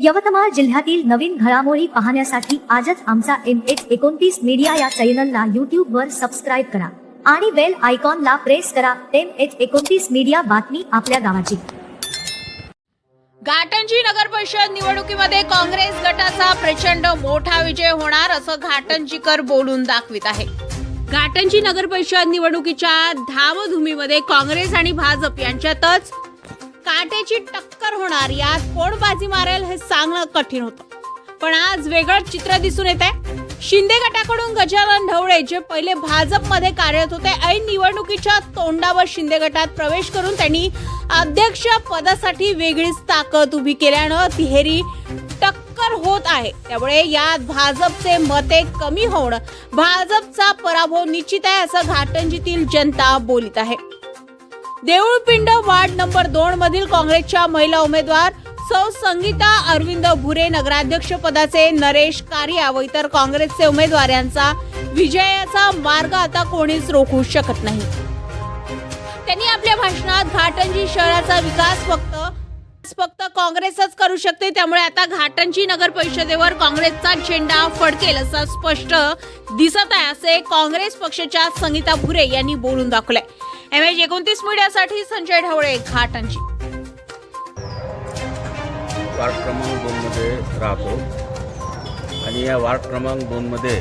यवतमाळ जिल्ह्यातील नवीन घडामोडी पाहण्यासाठी आजच आमचा एम एच एकोणतीस मीडिया या चॅनलला युट्यूब वर सबस्क्राईब करा आणि बेल आयकॉनला प्रेस करा एम एच एकोणतीस मीडिया बातमी आपल्या गावाची. घाटंजी नगर परिषद निवडणुकीमध्ये काँग्रेस गटाचा प्रचंड मोठा विजय होणार असं घाटंजीकर बोलून दाखवित आहे. घाटंजी नगर परिषद निवडणुकीच्या धामधुमीमध्ये काँग्रेस आणि भाजप यांच्यातच काटेची टक्कर होणार यात कोण बाजी मारेल हे सांगणं कठीण होतं. पण आज वेगळं चित्र दिसून येत आहे शिंदे गटाकडून गजानन ढवळे जे पहिले भाजपमध्ये कार्यरत होते ऐन निवडणुकीच्या तोंडावर शिंदे गटात प्रवेश करून त्यांनी अध्यक्ष पदासाठी वेगळीच ताकद उभी केल्यानं तिहेरी टक्कर होत आहे. त्यामुळे यात भाजपचे मते कमी होणं भाजपचा पराभव निश्चित आहे असं घाटंजीतील जनता बोलीत आहे. देऊळपिंड वार्ड नंबर दोन मधील काँग्रेसच्या महिला उमेदवार सौ संगीता अरविंद भुरे नगराध्यक्ष पदाचे नरेश कारिया व इतर काँग्रेसचे उमेदवार यांचा विजयाचा मार्ग आता कोणीच रोखू शकत नाही. त्यांनी आपल्या भाषणात घाटंजी शहराचा विकास फक्त फक्त काँग्रेसच करू शकते त्यामुळे आता घाटंजी नगर परिषदेवर काँग्रेसचा झेंडा फडकेल असं स्पष्ट दिसत आहे असे काँग्रेस पक्षाच्या संगीता भुरे यांनी बोलून दाखवलंय. एम एच एकोणतीस मीडियासाठी संजय ढवळे घाटांची वार्ड क्रमांक दोनमध्ये राहतो. आणि या वार्ड क्रमांक दोनमध्ये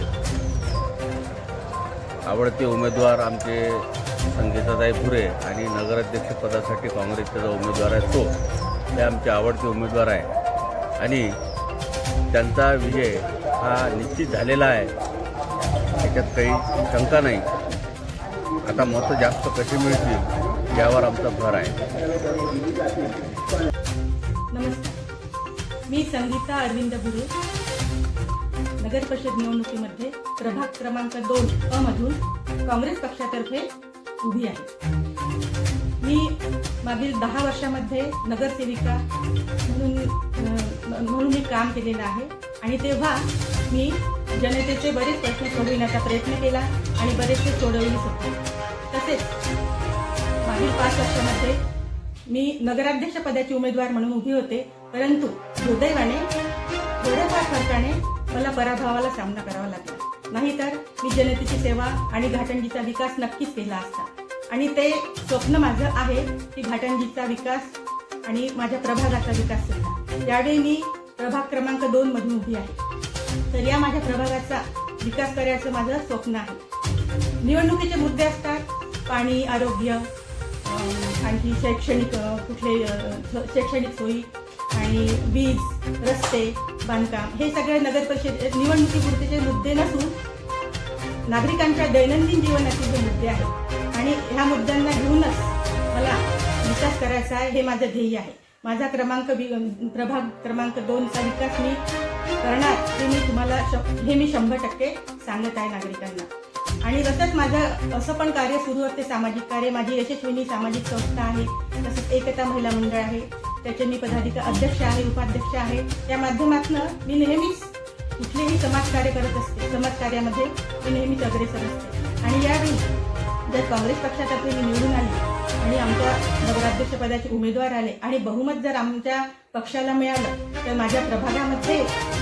आवडते उमेदवार आमचे संगीताताई भुरे आणि नगराध्यक्षपदासाठी काँग्रेसचा जो उमेदवार आहे तो हे आमचे आवडते उमेदवार आहे. आणि त्यांचा विजय हा निश्चित झालेला आहे. त्याच्यात काही शंका नाही. आता मतं जास्त कशी मिळतील यावर आमचा भर आहे. नमस्कार. मी संगीता अरविंद गुरु. नगर परिषद निवडणुकीमध्ये प्रभाग क्रमांक दोन अ मधून काँग्रेस पक्षातर्फे उभी आहे. मी मागील दहा वर्षामध्ये नगरसेविका म्हणून म्हणून मी काम केलेलं आहे. आणि तेव्हा मी जनतेचे बरेच प्रश्न सोडविण्याचा प्रयत्न केला आणि बरेचसे सोडवले सुद्धा. तसेच मागील पाच वर्षामध्ये मी नगराध्यक्ष पदाची उमेदवार म्हणून उभी होते परंतु दुर्दैवाने थोड्याफार फरकाने मला पराभवाला सामना करावा लागला. नाहीतर मी जनतेची सेवा आणि घाटंजीचा विकास नक्कीच केला असता. आणि ते स्वप्न माझं आहे की घाटंजीचा विकास आणि माझ्या प्रभागाचा विकास सुद्धा. यावेळी मी प्रभाग क्रमांक दोन मधून उभी आहे. तर या माझ्या प्रभागाचा विकास करायचं माझं स्वप्न आहे. निवडणुकीचे मुद्दे असतात पाणी आरोग्य आणखी शैक्षणिक कुठले शैक्षणिक सोयी आणि वीज रस्ते बांधकाम हे सगळे नगर परिषद निवडणुकीपुरतेचे मुद्दे नसून नागरिकांच्या दैनंदिन जीवनाचे जे मुद्दे आहेत आणि ह्या मुद्द्यांना घेऊनच मला विकास करायचा आहे हे माझं ध्येय आहे. माझा क्रमांक वि- प्रभाग क्रमांक दोनचा विकास मी करणार हे मी तुम्हाला श- हे मी शंभर टक्के सांगत आहे नागरिकांना. आणि तसंच माझं असं पण कार्य सुरू असते सामाजिक कार्य. माझी यशस्विनी सामाजिक संस्था आहे तसंच एकता महिला मंडळ आहे. त्याचे मी पदाधिकारी अध्यक्ष आहे उपाध्यक्ष आहे. त्या माध्यमातून मी नेहमीच कुठलेही समाजकार्य करत असते. समाजकार्यामध्ये मी नेहमीच अग्रेसर असते. आणि यावेळी जर काँग्रेस पक्षातर्फे मी निवडून आली आणि आमच्या नगराध्यक्षपदाचे उमेदवार आले आणि बहुमत जर आमच्या पक्षाला मिळालं तर माझ्या प्रभागामध्ये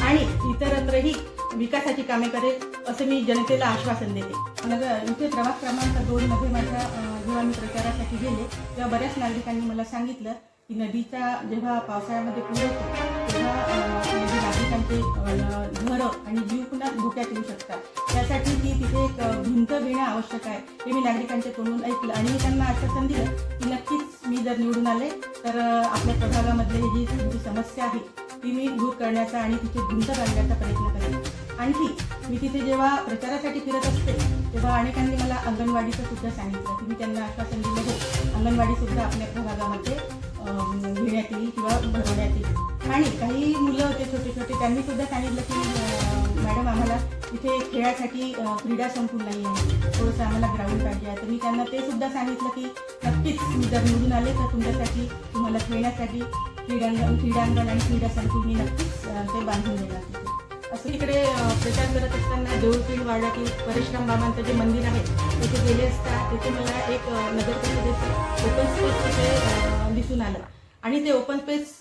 आणि इतरत्रही विकासाची कामे करेल असं मी जनतेला आश्वासन देते. नगर इथे प्रवास क्रमांक दोनमध्ये माझ्या जेव्हा मी प्रचारासाठी गेले तेव्हा बऱ्याच नागरिकांनी मला सांगितलं की नदीचा जेव्हा पावसाळ्यामध्ये पूर येतो तेव्हा नागरिकांचे घरं आणि जीव पुन्हा धोक्यात येऊ शकतात. त्यासाठी ती तिथे एक भिंत घेणं आवश्यक आहे हे मी नागरिकांच्या तोंडून ऐकलं आणि मी त्यांना आश्वासन दिलं की नक्कीच मी जर निवडून आले तर आपल्या प्रभागामधली जी समस्या आहे ती मी दूर करण्याचा आणि तिथे भिंत बांधण्याचा प्रयत्न करेन. आणखी मी तिथे जेव्हा प्रचारासाठी फिरत असते तेव्हा अनेकांनी मला अंगणवाडीचं सुद्धा सांगितलं की मी त्यांना आश्वासन दिलं हो अंगणवाडी सुद्धा आपल्या भागामध्ये अं, घेण्यात येईल किंवा भरवण्यात येईल. आणि काही मुलं होते छोटे छोटे त्यांनी सुद्धा सांगितलं की मॅडम आम्हाला इथे खेळासाठी क्रीडा संकुल नाही आहे थोडंसं आम्हाला ग्राउंड पाहिजे आहे. तर मी त्यांना ते सुद्धा सांगितलं की नक्कीच मी जर निवडून आले तर तुमच्यासाठी तुम्हाला खेळण्यासाठी क्रीडांगण क्रीडांगण आणि क्रीडा संकुल मी नक्कीच ते बांधून देणार. तिथे असं तिकडे प्रचार करत असताना देऊळपीड वाडा की परशुराम बाबांचं जे मंदिर आहे तिथे गेले असता तिथे मला एक अं, नगर परिषदेचं ओपन स्पेस तिथे दिसून आलं. आणि ते ओपन स्पेस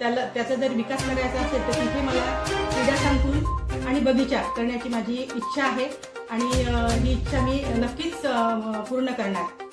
त्याला त्याचा जर विकास करायचा असेल तर तिथे मला क्रीडा संकुल आणि बगीचा करण्याची माझी इच्छा आहे. आणि ही इच्छा मी नक्कीच पूर्ण करणार.